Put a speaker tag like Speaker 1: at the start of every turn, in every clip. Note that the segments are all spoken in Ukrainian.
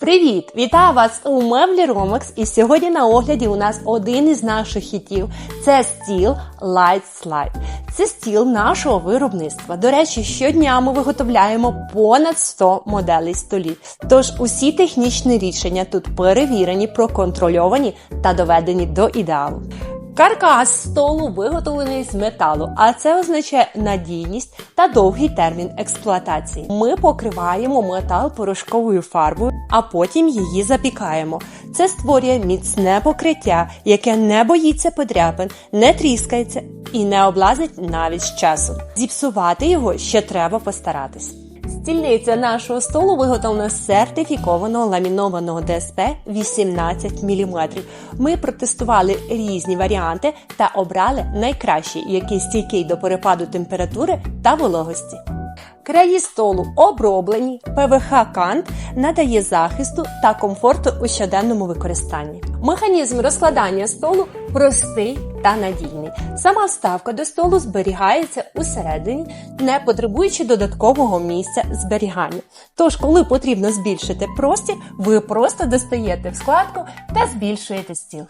Speaker 1: Привіт! Вітаю вас у меблі Ромекс. І сьогодні на огляді у нас один із наших хітів. Це стіл Light Slide. Це стіл нашого виробництва. До речі, щодня ми виготовляємо понад 100 моделей столів. Тож усі технічні рішення тут перевірені, проконтрольовані та доведені до ідеалу. Каркас столу виготовлений з металу, а це означає надійність та довгий термін експлуатації. Ми покриваємо метал порошковою фарбою, а потім її запікаємо. Це створює міцне покриття, яке не боїться подряпин, не тріскається і не облазить навіть з часом. Зіпсувати його ще треба постаратись. Стільниця нашого столу виготовлена з сертифікованого ламінованого ДСП 18 мм. Ми протестували різні варіанти та обрали найкращий, який стійкий до перепаду температури та вологості. Краї столу оброблені, ПВХ кант надає захисту та комфорту у щоденному використанні. Механізм розкладання столу простий та надійний. Сама вставка до столу зберігається усередині, не потребуючи додаткового місця зберігання. Тож, коли потрібно збільшити простір, ви просто достаєте в складку та збільшуєте стіл.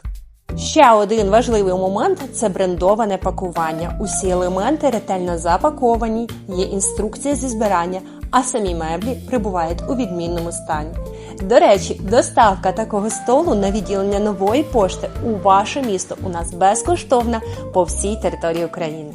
Speaker 1: Ще один важливий момент це брендоване пакування. Усі елементи ретельно запаковані, є інструкція зі збирання, а самі меблі прибувають у відмінному стані. До речі, доставка такого столу на відділення нової пошти у ваше місто у нас безкоштовна по всій території України.